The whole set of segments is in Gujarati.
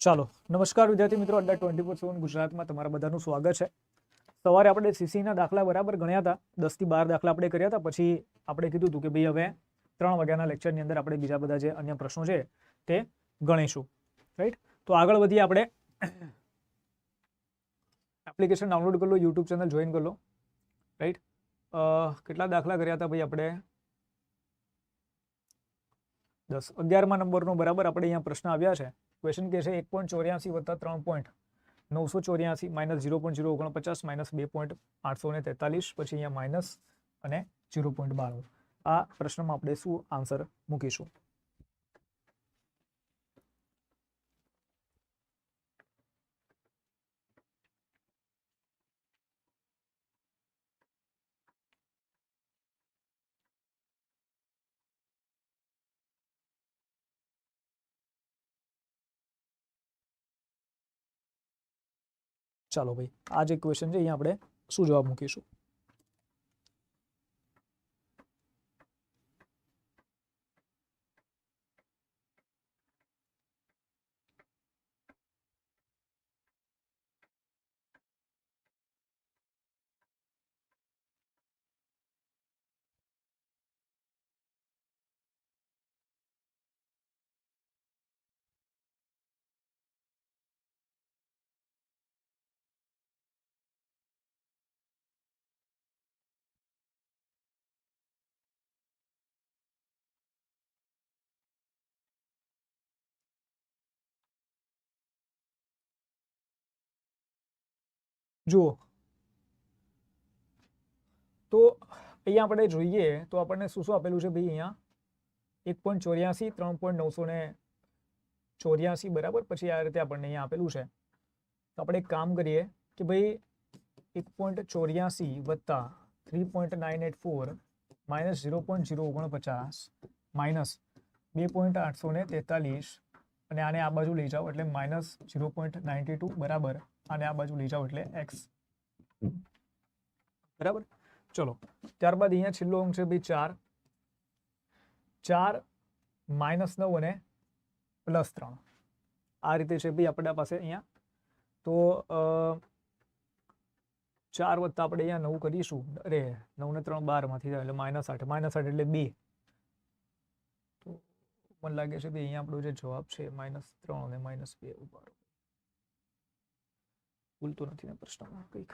ચાલો, નમસ્કાર વિદ્યાર્થી મિત્રો, અડ્ડા ટ્વેન્ટી ફોર સેવન ગુજરાતમાં તમારા બધાનું સ્વાગત છે. સવારે આપણે સીસીના દાખલા બરાબર ગણ્યા હતા દસથી બાર દાખલા આપણે કર્યા હતા, પછી આપણે કીધું હતું કે ભાઈ હવે ત્રણ વાગ્યાના લેક્ચરની અંદર આપણે બીજા બધા જે અન્ય પ્રશ્નો છે, તે ગણીશું. રાઈટ તો આગળ વધીએ આપણે. એપ્લિકેશન ડાઉનલોડ કરી લો યુટ્યુબ ચેનલ જોઈન કરી લો. રાઈટ કેટલા દાખલા કર્યા હતા ભાઈ આપણે? દસ. અગિયારમા નંબરનો બરાબર આપણે અહીંયા પ્રશ્ન આવ્યા છે. ક્વેશ્ચન કે છે એક પોઈન્ટ ચોર્યાસી વત્તા ત્રણ પોઈન્ટ, નવસો ચોર્યાસી માઇનસ ઝીરો પોઈન્ટ ઝીરો ઓગણપચાસ માઇનસ બે પોઈન્ટ આઠસો ને તેતાલીસ, પછી અહીંયા માઇનસ અને ઝીરો પોઈન્ટ બાર આ પ્રશ્નમાં આપણે શું આન્સર મૂકીશું? ચાલો ભાઈ આ જે ક્વેશ્ચન છે અહીંયા આપણે શું જવાબ મૂકીશું? જુઓ તો અહીંયા આપણે જોઈએ તો આપણને શું શું આપેલું છે ભાઈ અહીંયા એક પોઈન્ટ ચોર્યાસી ત્રણ પોઈન્ટ નવસો ને ચોર્યાસી બરાબર પછી આ રીતે આપણને અહીંયા આપેલું છે તો આપણે એક કામ કરીએ કે ભાઈ એક પોઈન્ટ ચોર્યાસી વત્તા three point nine eight four minus zero point zero ઓગણપચાસ માઇનસ બે પોઈન્ટ આઠસો ને તેતાલીસ અને આને આ બાજુ લઈ જાઓ એટલે minus zero point ninety two બરાબર. આને આ બાજુ લઈ જાઓ એટલે એક્સ બરાબર? ચલો, ત્યારબાદ અહીંયા છેલ્લો અંક છે ભાઈ ચાર. ચાર માઇનસ નવ અને પ્લસ ત્રણ. આ રીતે છે ભાઈ આપણા પાસે અહીંયા. તો ચાર વત્તા આપણે અહીંયા નવું કરીશું. અરે નવ ને ત્રણ બારમાંથી એટલે માઇનસ આઠ. માઇનસ આઠ એટલે બે. મને લાગે છે કે અહીંયા આપણો જે જવાબ છે માઇનસ ત્રણ અને માઇનસ બે ઉભારો ભૂલતો નથી ને પ્રશ્નમાં કંઈક.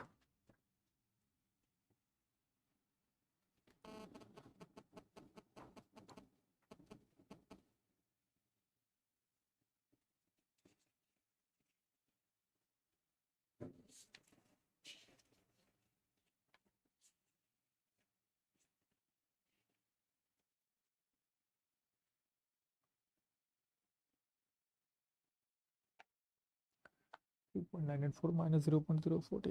Three point nine eight four minus zero point zero forty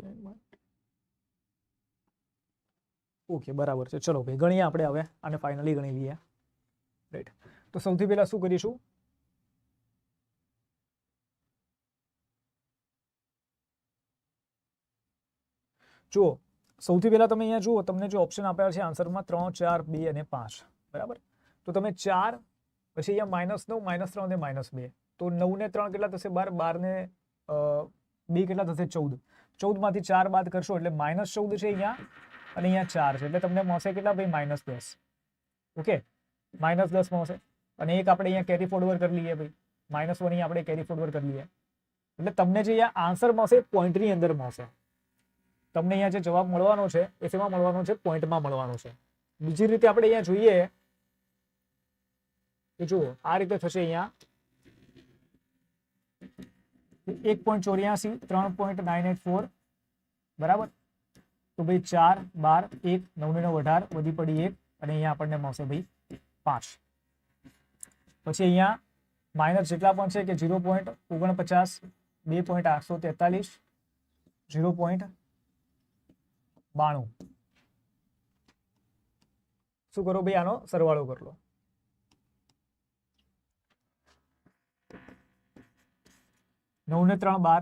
okay બરાબર છે. ચલો ભાઈ ગણીએ આપણે હવે આને ફાઇનલી ગણી લઈએ. રાઈટ તો સૌથી પહેલા શું કરીશું? જુઓ સૌથી પહેલા તમે અહીંયા જુઓ તમને જે ઓપ્શન આપ્યા છે આન્સરમાં ત્રણ ચાર બે અને પાંચ. બરાબર? તો તમે ચાર પછી અહીંયા માઇનસ નવ માઇનસ ત્રણ અને માઇનસ બે. તો નવ ને ત્રણ કેટલા થશે? બાર બાર ને અ, બે કેટલા થશે? ચૌદ. ચૌદમાંથી ચાર બાદ કરશો એટલે માઇનસ ચૌદ છે અહીંયા, અને અહીંયા ચાર છે. એટલે તમને મળશે કેટલા? ભાઈ, માઇનસ દસ. ઓકે? માઇનસ દસ મળશે. અને એક આપણે અહીંયા કેરી ફોરવર્ડ કરી લઈએ ભાઈ. માઇનસ વન અહીંયા આપણે કેરી ફોરવર્ડ કરી લઈએ. એટલે તમને જે અહીંયા આન્સર મળશે પોઈન્ટની અંદર મળશે. તમને અહીંયા જે જવાબ મળવાનો છે એ શેમાં મળવાનો છે, પોઈન્ટમાં મળવાનો છે. બીજી રીતે આપણે અહીંયા જોઈએ કે જુઓ, આ રીતે થશે અહીંયા. એક પોઈન્ટ ચોર્યાસી, ત્રણ પોઈન્ટ નાઇન એટ ફોર, બરાબર? તો ભાઈ ચાર, બાર, એક નવ ને નવ અઢાર, વધી પડી એક, અને અહીંયા આપણને મળશે ભાઈ પાંચ. પછી અહીંયા માઇનસ જેટલા પણ છે કે ઝીરો પોઈન્ટ ઓગણપચાસ, બે પોઈન્ટ આઠસો તેતાલીસ, ઝીરો પોઈન્ટ બાણું. શું કરો ભાઈ આનો સરવાળો કરી નવ ને ત્રણ બાર,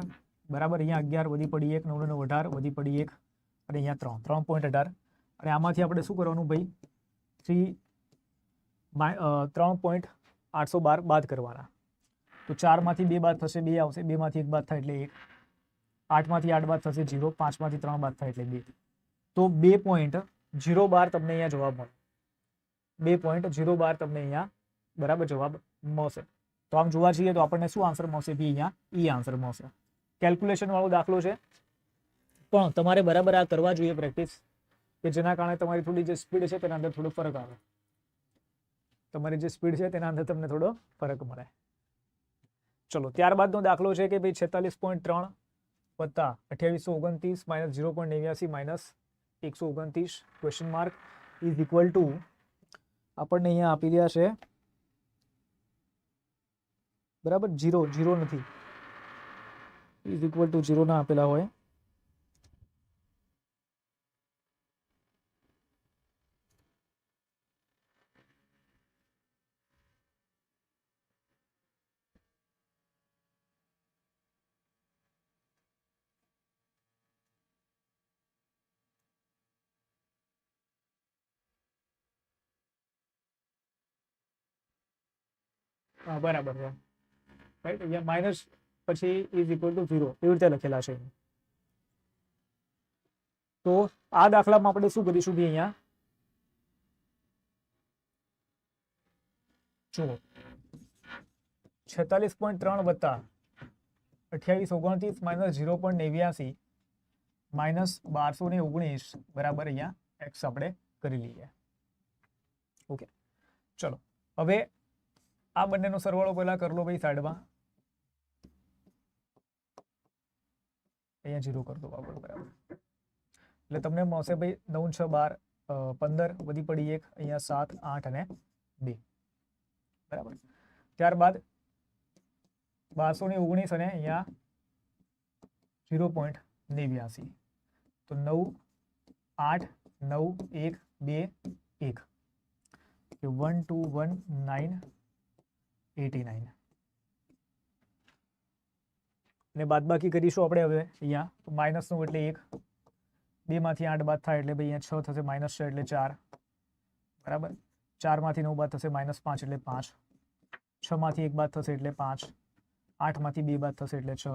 બરાબર, અહીંયા અગિયાર વધી પડી એક નવ ને નવ અઢાર વધી પડી એક, અને અહીંયા ત્રણ ત્રણ પોઈન્ટ અઢાર. અને આમાંથી આપણે શું કરવાનું ભાઈ? થ્રી ત્રણ પોઈન્ટ આઠસો બાર બાદ કરવાના. તો ચારમાંથી બે બાદ થશે, બે આવશે, બેમાંથી એક બાદ થાય એટલે એક. આઠમાંથી આઠ બાદ થશે જીરો પાંચમાંથી ત્રણ બાદ થાય એટલે બે. તો બે પોઈન્ટ જીરો બાર તમને અહીંયા જવાબ મળે. બે પોઈન્ટ જીરો બાર તમને અહીંયા બરાબર જવાબ મળશે. તો આમ જોવા જઈએ તો આપણને શું આન્સર મળશે? બી અહીંયા. ઈ આન્સર મળશે. કેલ્ક્યુલેશન વાળો દાખલો છે. પણ તમારે બરાબર આ કરવા જોઈએ પ્રેક્ટિસ કે જેના કારણે તમારી થોડી જે સ્પીડ છે તેના અંદર થોડો ફરક આવે. તમારી જે સ્પીડ છે તેના અંદર તમને થોડો ફરક મળે. ચલો, ત્યારબાદનો દાખલો છે કે ભાઈ છેતાલીસ પોઈન્ટ ત્રણ વત્તા અઠ્યાવીસો ઓગણત્રીસ માઇનસ ઝીરો પોઈન્ટ નેવ્યાસી માઇનસ એકસો ઓગણત્રીસ question mark is equal to આપણને અહીંયા આપી રહ્યા છે બરાબર જીરો જીરો નથી ઇઝ ઇક્વલ ટુ જીરો ના આપેલા હોય હા બરાબર છે રાઈટ અહીંયા માઇનસ પછી ઇઝ ઇક્વલ ટુ ઝીરો એવી રીતે લખેલા છે. તો આ દાખલામાં આપણે શું કરીશું ભાઈ અહીંયા? જુઓ. છેતાલીસ પોઈન્ટ ત્રણ વત્તા અઠ્યાવીસ ઓગણત્રીસ માઇનસ ઝીરો પોઈન્ટ નેવ્યાસી માઇનસ બારસો ને ઓગણીસ બરાબર અહીંયા એક્સ આપણે કરી લઈએ. ઓકે ચલો. હવે આ બંનેનો સરવાળો પહેલા કરલો ભાઈ સાઈડમાં અહીંયા ઝીરો કરી દો બરાબર. એટલે તમને મળશે ભાઈ નવ છ બાર પંદર વધી પડી એક, અહીંયા સાત, આઠ અને બે. બરાબર. ત્યારબાદ બારસો ને ઓગણીસ અને અહીંયા ઝીરો પોઈન્ટ નેવ્યાસી. તો નવ, આઠ, નવ, એક, બે, એક. One two one nine eighty nine. અને બાદબાકી કરીશું આપણે હવે અહીંયા તો માઇનસનું એટલે એક બેમાંથી આઠ બાદ થાય એટલે ભાઈ અહીંયા છ થશે માઇનસ છ એટલે ચાર બરાબર ચારમાંથી નવ બાદ થશે માઇનસ પાંચ એટલે પાંચ છમાંથી એક બાદ થશે એટલે પાંચ આઠમાંથી બે બાદ થશે એટલે છ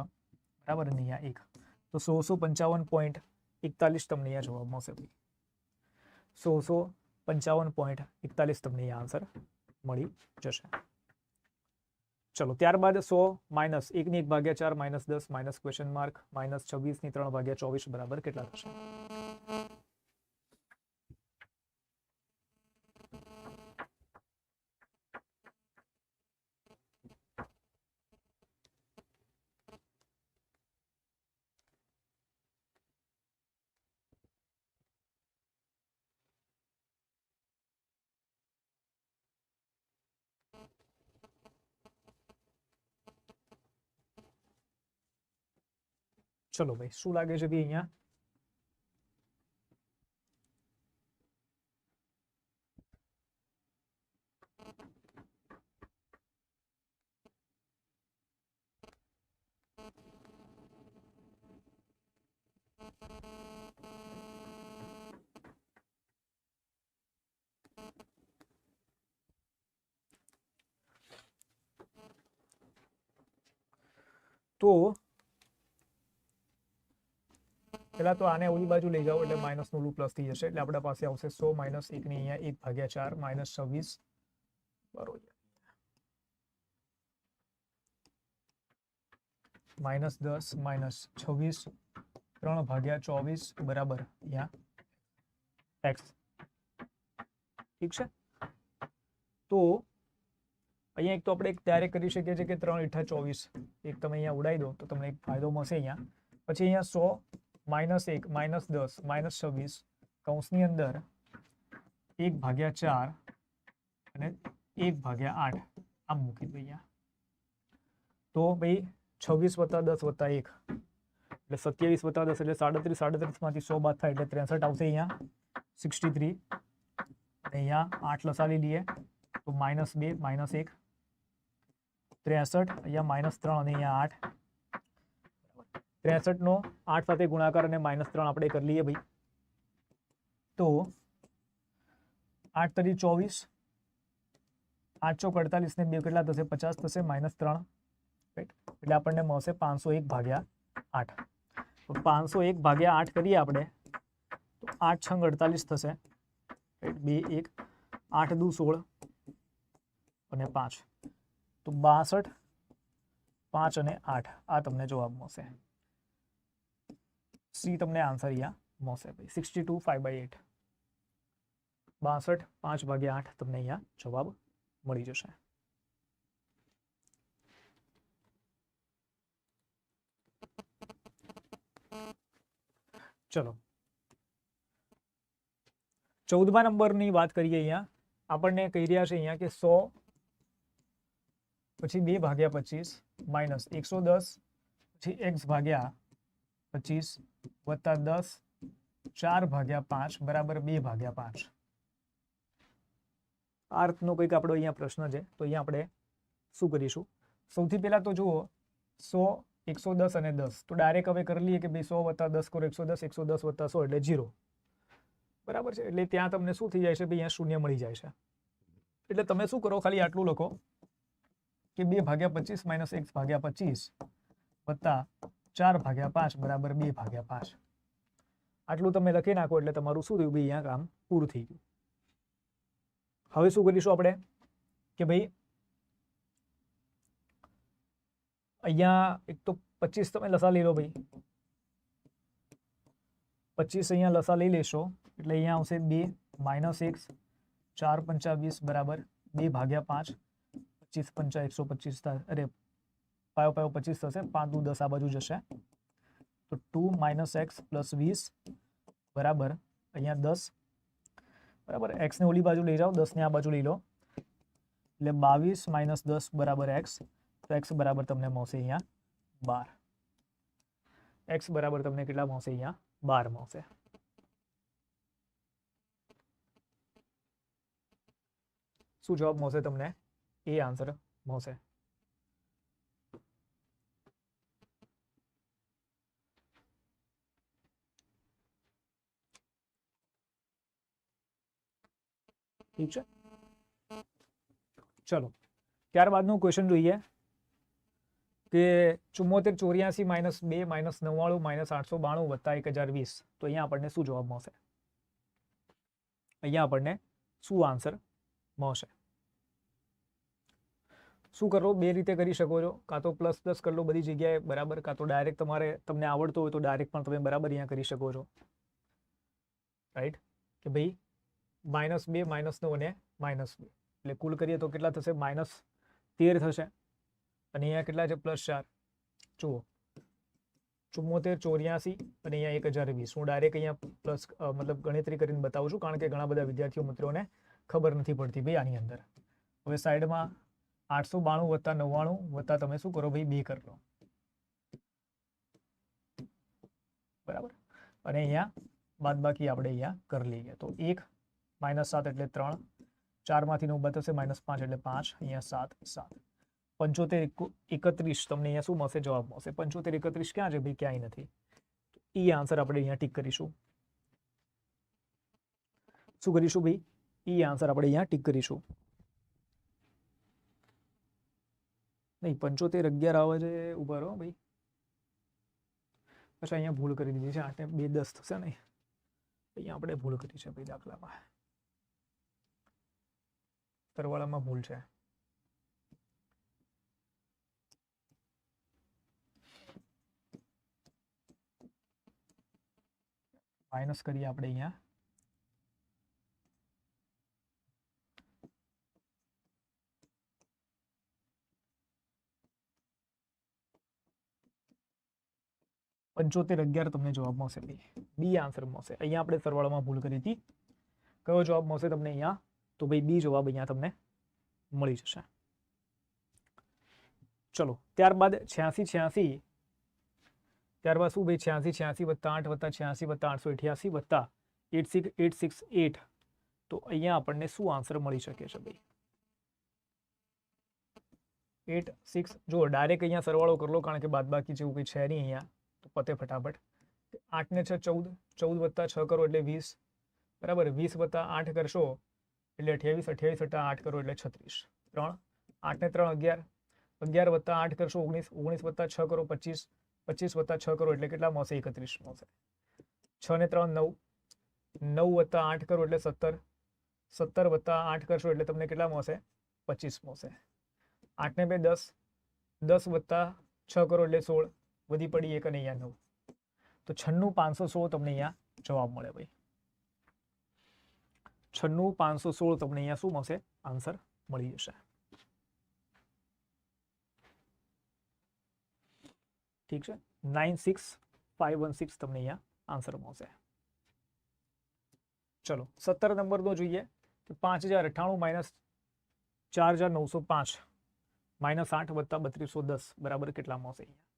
બરાબર અને અહીંયા એક તો સોળસો પંચાવન પોઈન્ટ એકતાલીસ તમને અહીંયા જોવા મળશે ભાઈ સોળસો પંચાવન પોઈન્ટ એકતાલીસ તમને અહીંયા આન્સર મળી જશે ચલો, ત્યારબાદ સો માઇનસ એકની એક ભાગ્યા ચાર, માઇનસ દસ, માઇનસ ક્વેશ્ચન માર્ક માઇનસ છવ્વીસની ત્રણ ભાગ્યા ચોવીસ બરાબર કેટલા થશે? čelovi, šulage življenja. to પહેલા તો આને ઓલી બાજુ લઈ જાઓ એટલે માઇનસનું પ્લસ થઈ જશે. એટલે આપણા પાસે આવશે સો માઇનસ એક ની અહીંયા એક ભાગ્યા ચાર માઇનસ છવ્વીસ. બરોબર. માઇનસ દસ માઇનસ છવ્વીસ, ત્રણ ભાગ્યા ચોવીસ, બરાબર ઠીક છે? તો અહીંયા એક તો આપણે એક ત્યારે કરી શકીએ છીએ કે ત્રણ એઠા ચોવીસ. એક તમે અહીંયા ઉડાઈ દો તો તમને એક ફાયદો મળશે અહીંયા. પછી અહીંયા સો માઇનસ એક માઇનસ દસ માઇનસ છવ્વીસ કૌંસની અંદર એક ભાગ્યા ચાર અને એક ભાગ્યા આઠ આમ મૂકી દો અહીંયા તો ભાઈ છવ્વીસ વત્તા દસ વત્તા એક એટલે સત્યાવીસ વત્તા દસ એટલે સાડત્રીસ સાડત્રીસમાંથી સો બાદ થાય એટલે ત્રેસઠ આવશે અહીંયા સિક્સટી થ્રી અને અહીંયા આઠ લસાવી લઈએ તો માઇનસ બે માઇનસ એક ત્રેસઠ અહીંયા માઇનસ ત્રણ અને અહીંયા આઠ ત્રેસઠનો આઠ સાથે ગુણાકાર અને માઇનસ ત્રણ આપણે કરી લઈએ ભાઈ તો આઠ તરી ચોવીસ આઠસો અડતાલીસ ને બે કેટલા થશે પચાસ થશે માઇનસ ત્રણ એટલે આપણને મળશે પાંચસો એક ભાગ્યા આઠ તો પાંચસો એક ભાગ્યા આઠ કરીએ આપણે તો આઠ છંગ અડતાલીસ થશે right? બે એક આઠ દુ સોળ અને પાંચ તો બાસઠ પાંચ અને આઠ આ તમને જવાબ મળશે સી તમને આન્સર અહીંયા મળશે ભાઈ sixty two five by eight બાસઠ પાંચ ભાગ્યા આઠ તમને અહીંયા જવાબ મળી જશે ચલો ચૌદમા નંબરની વાત કરીએ અહીંયા આપણને કહી રહ્યા છે અહીંયા કે સો પછી બે ભાગ્યા પચીસ માઇનસ એકસો દસ પછી એક્સ ભાગ્યા પચીસ વત્તા દસ, ચાર ભાગ્યા પાંચ બરાબર બે ભાગ્યા પાંચ. આ રીતનો કંઈક આપણો અહીંયા પ્રશ્ન છે, તો અહીંયા આપણે શું કરીશું? સૌથી પહેલા તો જુઓ, સો, એકસો દસ અને દસ. તો ડાયરેક્ટ હવે કરી લઈએ કે ભાઈ સો વત્તા દસ કરો, એકસો દસ એકસો દસ વત્તા સો એટલે જીરો બરાબર છે? એટલે ત્યાં તમને શું થઈ જાય છે? ભાઈ અહીંયા શૂન્ય મળી જાય છે. એટલે તમે શું કરો? ખાલી આટલું લખો કે બે ભાગ્યા પચીસ માઇનસ એક ભાગ્યા પચીસ વત્તા ચાર ભાગ્યા પાંચ બરાબર બે ભાગ્યા પાંચ આટલું તમે લખી નાખો એટલે તમારું શું થયું ભાઈ અહીંયા કામ પૂરું થઈ ગયું હવે શું કરીશું આપણે કે ભાઈ અહીંયા એક તો પચીસ તમે લસા લઈ લો ભાઈ પચીસ અહીંયા લસા લઈ લેશો એટલે અહીંયા આવશે બે માઇનસ એક્સ ચાર પંચા વીસ બરાબર બે ભાગ્યા પાંચ પચીસ પંચા એકસો પચીસ અરે પાયો પાયો પચીસ થશે પાંચ દુ દસ આ બાજુ જશે તો ટુ માઇનસ એક્સ પ્લસ વીસ બરાબર અહીંયા દસ બરાબર એક્સને ઓલી બાજુ લઈ જાઓ દસને આ બાજુ લઈ લો એટલે બાવીસ માઇનસ દસ બરાબર એક્સ તો એક્સ બરાબર તમને મળશે અહીંયા બાર એક્સ બરાબર તમને કેટલા મળશે અહીંયા બાર મળશે શું જવાબ મળશે તમને એ આન્સર મળશે ઠીક છે? ચલો, ત્યારબાદનું ક્વેશ્ચન જોઈએ કે ચુમ્મોતેર ચોર્યાસી માઇનસ બે માઇનસ નવ્વાણું માઇનસ આઠસો બાણું વત્તા એક હજાર વીસ. તો અહીંયા આપણને શું જવાબ મળશે? અહીંયા આપણને શું આન્સર મળશે? શું કરો? બે રીતે કરી શકો છો. કાં તો પ્લસ પ્લસ કરી બધી જગ્યાએ, બરાબર? કાં તો ડાયરેક્ટ તમારે, તમને આવડતું હોય તો ડાયરેક્ટ પણ તમે બરાબર અહીંયા કરી શકો છો. રાઈટ કે ભાઈ માઇનસ બે, માઇનસ નવ અને માઇનસ બે. એટલે કુલ કરીએ તો કેટલા થશે? માઇનસ તેર થશે. અને અહીંયા કેટલા છે? પ્લસ ચાર. જુઓ. ચુમ્મોતેર, ચોર્યાસી અને અહીંયા એક હજાર વીસ. હું ડાયરેક્ટ અહીંયા પ્લસ મતલબ ગણતરી કરીને બતાવું છું, કારણ કે ઘણા બધા વિદ્યાર્થીઓ મિત્રોને ખબર નથી પડતી ભાઈ આની અંદર. હવે સાઈડમાં આઠસો બાણું વત્તા નવ્વાણું વત્તા તમે શું કરો? ભાઈ બે કરી બરાબર? અને અહીંયા બાદ બાકી આપણે અહીંયા કરી લઈએ. તો એક માઇનસ સાત એટલે ત્રણ ચારમાંથી નવ બતાવશે માઇનસ પાંચ એટલે પાંચ અહીંયા સાત સાત પંચોતેર એકત્રીસ તમને અહીંયા શું મળશે જવાબ મળશે પંચોતેર એકત્રીસ ક્યાં છે ભાઈ ક્યાંય નથી એ આન્સર આપણે અહીંયા ટીક કરીશું શું કરીશું ભાઈ એ આન્સર આપણે અહીંયા ટીક કરીશું નહીં પંચોતેર અગિયાર આવે છે ઉભા રહો ભાઈ પછી અહીંયા ભૂલ કરી દીધી છે આઠને બે દસ થશે ને અહીંયા આપણે ભૂલ કરી છે ભાઈ દાખલામાં સરવાળામાં ભૂલ છે માઇનસ કરીએ આપણે અહીંયા પંચોતેર અગિયાર તમને જવાબ મળશે ભાઈ બી આન્સર મળશે અહીંયા આપણે સરવાળામાં ભૂલ કરી હતી કયો જવાબ મળશે તમને અહીંયા તો ભાઈ બી જવાબ અહીંયા તમને મળી જશે ચલો ત્યારબાદ છ્યાસી છ્યાસી ત્યારબાદ શું ભાઈ છ્યાસી છ્યાસી વત્તા આઠ વત્તા છ્યાસી વત્તા આઠસો અઠ્યાસી વત્તા eight six eight six eight તો અહીંયા આપણને શું આન્સર મળી શકે છે ભાઈ એટ સિક્સ જો ડાયરેક્ટ અહીંયા સરવાળો કરી લો કારણ કે બાદબાકી જેવું કંઈ છે નહીં અહીંયા તો પતે ફટાફટ આઠને છ ચૌદ ચૌદ વત્તા છ કરો એટલે વીસ બરાબર વીસ વત્તા આઠ કરશો એટલે અઠ્યાવીસ અઠ્યાવીસ વત્તા આઠ કરો એટલે છત્રીસ ત્રણ આઠને ત્રણ અગિયાર અગિયાર વત્તા આઠ કરશો ઓગણીસ ઓગણીસ વત્તા છ કરો પચીસ પચીસ વત્તા છ કરો એટલે કેટલા મળશે એકત્રીસ મળશે છ ને ત્રણ નવ નવ વત્તા આઠ કરો એટલે સત્તર સત્તર વત્તા આઠ કરશો એટલે તમને કેટલા મળશે પચીસ મળશે આઠ ને બે દસ દસ વત્તા છ કરો એટલે સોળ વધી પડી એક અને અહીંયા નવ તો છન્નું પાંચસો સોળ તમને અહીંયા જવાબ મળે ભાઈ છન્નું પાંચસો સોળ તમને અહીંયા શું મળશે આન્સર મળી જશે ઠીક છે nine six five one six તમને અહીંયા આન્સર મળશે ચલો સત્તર નંબરનો જોઈએ કે પાંચ હજાર અઠ્ઠાણું માઇનસ ચાર હજાર નવસો પાંચ માઇનસ આઠ વત્તા બત્રીસો દસ બરાબર કેટલા મળશે અહીંયા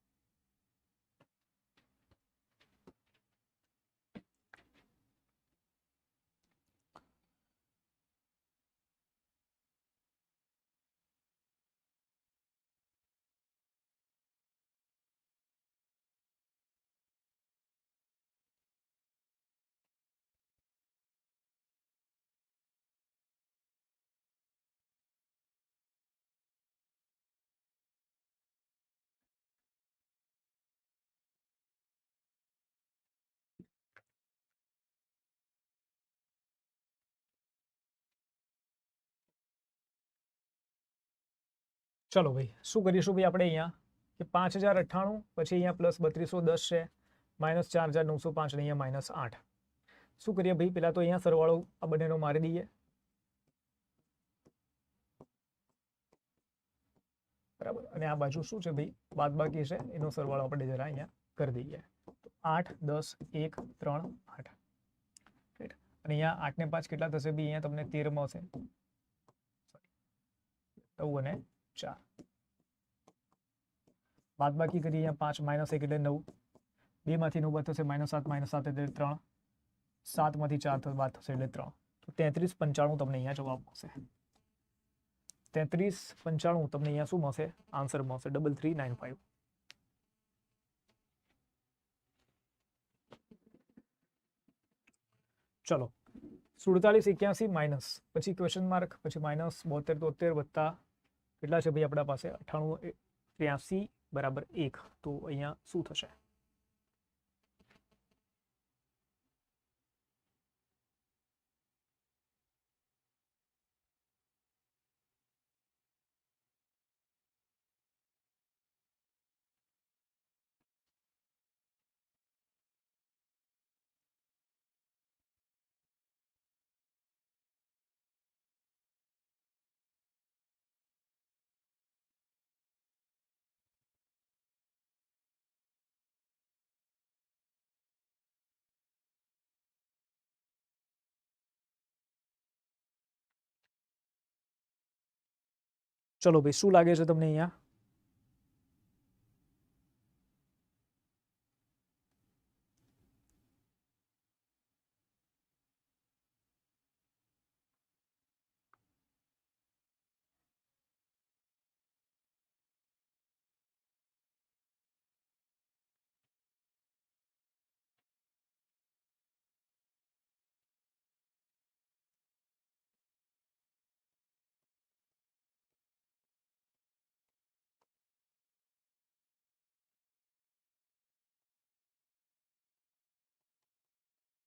ચલો ભાઈ, શું કરીશું ભાઈ આપણે અહીંયા? કે પાંચ હજાર અઠ્ઠાણું, પછી અહીંયા પ્લસ બત્રીસો દસ છે માઇનસ ચાર હજાર નવસો પાંચ અને અહીંયા માઇનસ આઠ. શું કરીએ ભાઈ, પેલા તો અહીંયા સરવાળો આ બંનેનો મારી દઈએ. બરાબર. અને આ બાજુ શું છે ભાઈ? બાદ બાકી છે, એનો સરવાળો આપણે જરા અહીંયા કરી દઈએ. તો આઠ, દસ, એક, ત્રણ, આઠ. રાઈટ અને અહીંયા આઠ ને પાંચ કેટલા થશે ભાઈ? અહીંયા તમને તેર મળશે સોરી નવ અને ચાર બાદ બાકી કરીએ અહીંયા પાંચ માઇનસ એક એટલે નવ બે માંથી નવ બાદ થશે માઇનસ સાત માઇનસ સાત એટલે ત્રણ સાતમાંથી ચાર થ- બાદ થશે એટલે ત્રણ તો તેત્રીસ પંચાણું તમને અહીંયા જવાબ મળશે તેત્રીસ પંચાણું તમને અહીંયા શું મળશે આન્સર મળશે ડબલ થ્રી નાઇન ફાઇવ ચલો સુડતાલીસ એક્યાસી માઇનસ પછી ક્વેશ્ચન માર્ક પછી માઇનસ બોતેર તોતેર વત્તા કેટલા છે ભાઈ આપણા પાસે? અઠ્ઠાણું ત્ર્યાસી બરાબર એક. તો અહીંયા શું થશે? ચલો ભાઈ શું લાગે છે તમને અહીંયા?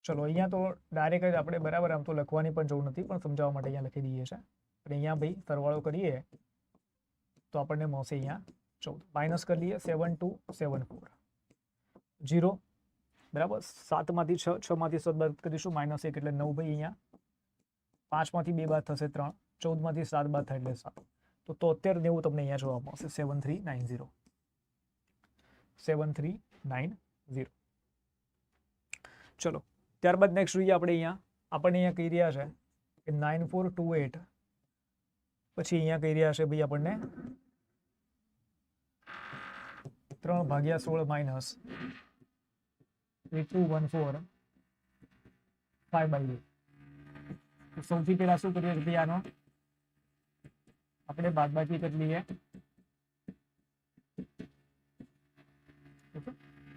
ચલો અહીંયા તો ડાયરેક્ટ જ આપણે બરાબર આમ તો લખવાની પણ જરૂર નથી પણ સમજાવવા માટે અહીંયા લખી દઈએ છે અને અહીંયા ભાઈ સરવાળો કરીએ તો આપણને મળશે અહીંયા ચૌદ માઇનસ કરી લઈએ seven two seven four zero બરાબર સાતમાંથી છ છમાંથી સાત બાદ કરીશું માઇનસ એક એટલે નવ ભાઈ અહીંયા પાંચમાંથી બે બાદ થશે ત્રણ ચૌદમાંથી સાત બાદ થાય એટલે સાત તો તોતેર નેવું તમને અહીંયા જોવા મળશે seven three nine zero seven three nine zero ચલો ત્યારબાદ નેક્સ્ટ જોઈએ આપણે અહીંયા. આપણને અહીંયા કહી રહ્યા છે કે નાઇન ફોર ટુ એટ પછી અહીંયા કહી રહ્યા છે ભાઈ આપણને ત્રણ ભાગ્યા સોળ minus two one four five by તો સૌથી પહેલા શું કરીએ ભાઈ આનો? આપણે બાદબાકી કરી લઈએ?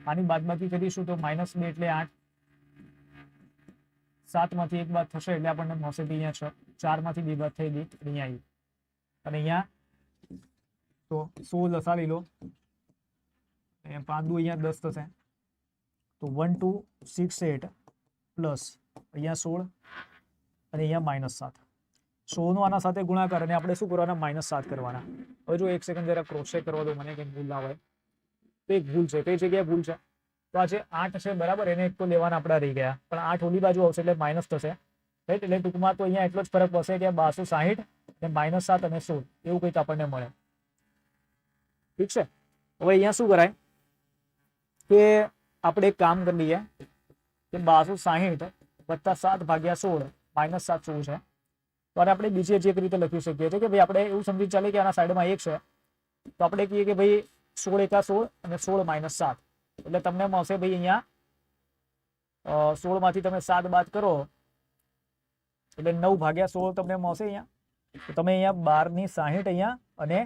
આની બાદબાકી કરીશું તો માઇનસ બે એટલે આઠ. સાતમાંથી એક બાદ થશે એટલે આપણને મળશે અહીંયા છ. ચારમાંથી બે બાદ થઈ ગઈ અહીંયા આવી. અને અહીંયા તો સોળ લસાડી લો પાંચ દુ અહીંયા દસ થશે. તો one, two, six, eight, plus અહીંયા સોળ અને અહીંયા માઇનસ સાત. સોળનો આના સાથે ગુણાકાર અને આપણે શું કરવાના? માઇનસ સાત કરવાના. હવે જો એક સેકન્ડ જરા ક્રોસ ચેક કરવા દો મને કંઈ ભૂલ ના હોય. તો એક ભૂલ છે. કઈ જગ્યાએ ભૂલ છે? તો આ જે આઠ છે, બરાબર, એને એક તો લેવાના આપણા રહી ગયા. પણ આઠ ઓલી બાજુ આવશે એટલે માઇનસ થશે. રાઈટ એટલે ટૂંકમાં તો અહીંયા એટલો જ ફરક પડશે કે બારસો સાહીઠ અને માઇનસ સાત અને સોળ. એવું કંઈક આપણને મળે. ઠીક છે? હવે અહીંયા શું કરાય? કે આપણે એક કામ કરી લઈએ કે બારસો સાહીઠ વત્તા સાત ભાગ્યા સોળ માઇનસ સાત સોળ છે. તો આપણે બીજી જ એક રીતે લખી શકીએ છીએ કે ભાઈ આપણે એવું સમજી ચાલે કે આના સાઈડમાં એક છે. તો આપણે કહીએ કે ભાઈ સોળ એકા સોળ અને સોળ માઇનસ સાત. એટલે તમને મળશે ભાઈ અહીંયા સોળમાંથી તમે સાત બાદ કરો, એટલે નવ ભાગ્યા સોળ તમને મળશે અહીંયા. તો તમે અહીંયા બારની સાહીઠ અહીંયા અને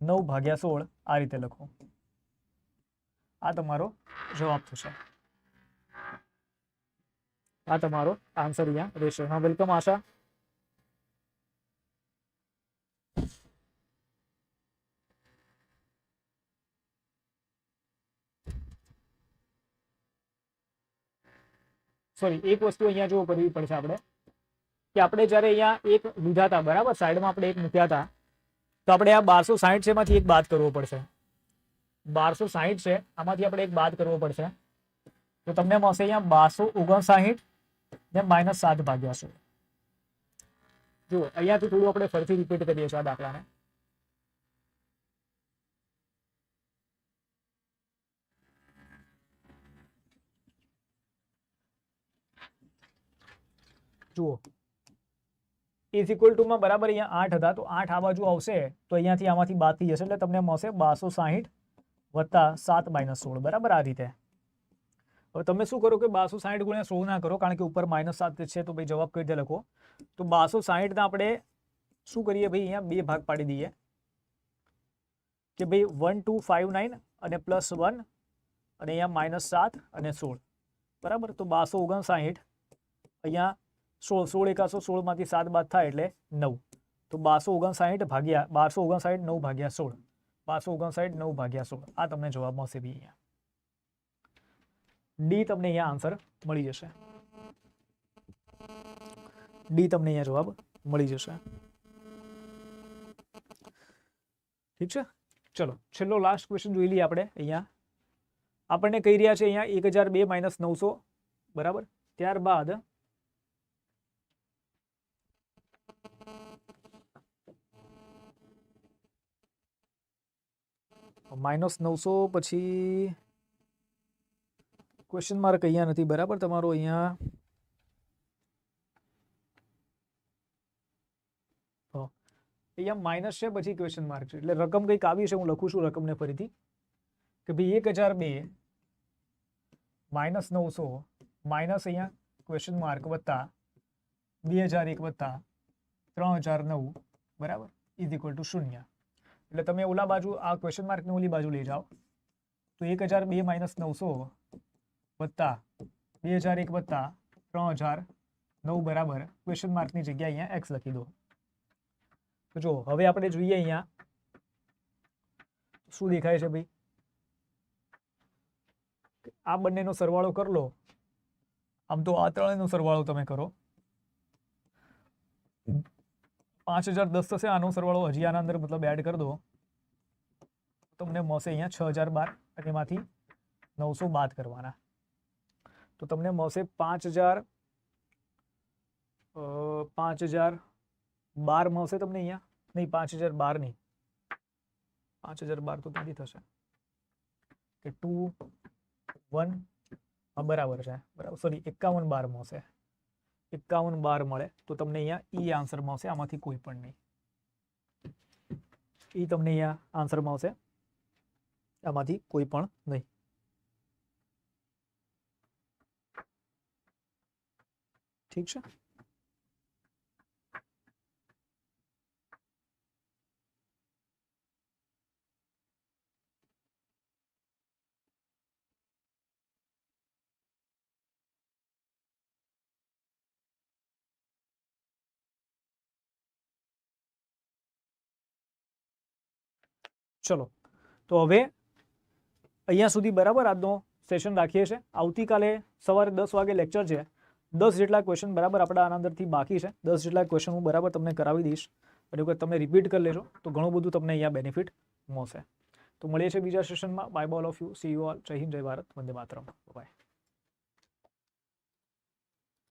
નવ ભાગ્યા સોળ આ રીતે લખો. આ તમારો જવાબ થશે. આ તમારો આન્સર અહીંયા રહેશે. હા વેલકમ આશા. સોરી એક વસ્તુ અહીંયા જો કરવી પડશે આપણે, કે આપણે જ્યારે અહીંયા એક લીધા હતા, બરાબર? સાઈડમાં આપણે એક મૂક્યા હતા, તો આપણે આ બારસો સાહીઠ છે એમાંથી એક બાદ કરવો પડશે. બારસો સાહીઠ છે, આમાંથી આપણે એક બાદ કરવો પડશે. તો તમને મળશે અહીંયા બારસો ઓગણસાહીઠ ને માઇનસ સાત ભાગ્યા છે જુઓ, અહીંયાથી થોડું આપણે ફરીથી રિપીટ કરીએ છીએ આ દાખલાને. જુઓ ઇઝ ઇક્વલ ટુમાં બરાબર અહીંયા આઠ હતા તો આઠ આ બાજુ આવશે તો અહીંયાથી આમાંથી બાદ થઈ જશે એટલે તમને મળશે બારસો સાહીઠ વત્તા સાત માઇનસ સોળ બરાબર આ રીતે હવે તમે શું કરો કે બારસો સાહીઠ ગુણ્યા સોળ ના કરો કારણ કે ઉપર માઇનસ સાત છે તો ભાઈ જવાબ કઈ રીતે લખો તો બારસો સાહીઠના આપણે શું કરીએ ભાઈ અહીંયા બે ભાગ પાડી દઈએ કે ભાઈ વન ટુ ફાઇવ નાઇન અને પ્લસ વન અને અહીંયા માઇનસ સાત અને સોળ બરાબર તો બારસો ઓગણસાહીઠ અહીંયા સોળ સોળ એકાસો સોળમાંથી સાત બાદ થાય એટલે નવ. તો બારસો ઓગણસાઠ ભાગ્યા, બારસો ઓગણસાઠ, નવ ભાગ્યા સોળ. બારસો ઓગણસાઠ, નવ ભાગ્યા સોળ. આ તમને જવાબ મળશે બી અહીંયા. ડી તમને અહીંયા આન્સર મળી જશે. ડી તમને અહીંયા જવાબ મળી જશે. ઠીક છે? ચલો, છેલ્લો લાસ્ટ ક્વેશ્ચન જોઈ લઈએ આપણે અહીંયા. આપણને કહી રહ્યા છે અહીંયા એક હજાર બે માઇનસ નવસો, બરાબર? ત્યારબાદ માઇનસ નવસો પછી ક્વેશ્ચન માર્ક અહીંયા નથી બરાબર તમારો અહીંયા અહીંયા માઇનસ છે પછી ક્વેશ્ચન માર્ક છે એટલે રકમ કંઈક આવી છે હું લખું છું રકમને ફરીથી કે ભાઈ એક હજાર બે માઇનસ નવસો માઇનસ અહીંયા ક્વેશ્ચન માર્ક વત્તા બે હજાર એક વત્તા ત્રણ હજાર નવ બરાબર ઇઝ ઇક્વલ ટુ શૂન્ય એટલે તમે ઓલા બાજુ, આ ક્વેશ્ચન માર્કને ઓલી બાજુ લઈ જાઓ. તો એક હજાર બે માઇનસ નવસો વત્તા બે હજાર એક વત્તા ત્રણ હજાર નવ બરાબર ક્વેશ્ચન માર્કની જગ્યાએ અહીંયા એક્સ લખી દો. તો જો, હવે આપણે જોઈએ અહીંયા શું દેખાય છે ભાઈ? આ બંનેનો સરવાળો કરી લો. આમ તો આ ત્રણેયનો સરવાળો તમે કરો. પાંચ હજાર દસ થશે આનો સરવાળો હજી આના અંદર મતલબ એડ કરી દો તમને મળશે અહીંયા છ હજાર બાર અને એમાંથી નવસો બાદ કરવાના તો તમને મળશે પાંચ હજાર પાંચ હજાર બાર મળશે તમને અહીંયા નહીં પાંચ હજાર બાર નહીં પાંચ હજાર બાર તો ત્યાંથી થશે કે ટુ વન હા બરાબર છે બરાબર સોરી એકાવન બાર મળશે એકાવન બાર મળે તો તમને અહીંયા ઈ આન્સર મળશે આમાંથી કોઈ પણ નહીં ઈ તમને અહીંયા આન્સર મળશે આમાંથી કોઈ પણ નહીં ઠીક છે ચલો તો હવે અહીંયા સુધી બરાબર આજનો સેશન રાખીએ છીએ આવતીકાલે સવારે દસ વાગે લેક્ચર છે દસ જેટલા ક્વેશ્ચન બરાબર આપણા આના અંદરથી બાકી છે દસ જેટલા ક્વેશ્ચન હું બરાબર તમને કરાવી દઈશ અને વખત તમે રિપીટ કરી લેજો તો ઘણું બધું તમને અહીંયા બેનિફિટ મળશે તો મળીએ છીએ બીજા સેશનમાં બાય બોલ of you see you all જય હિન્દ જય ભારત વંદે માતરમ બાય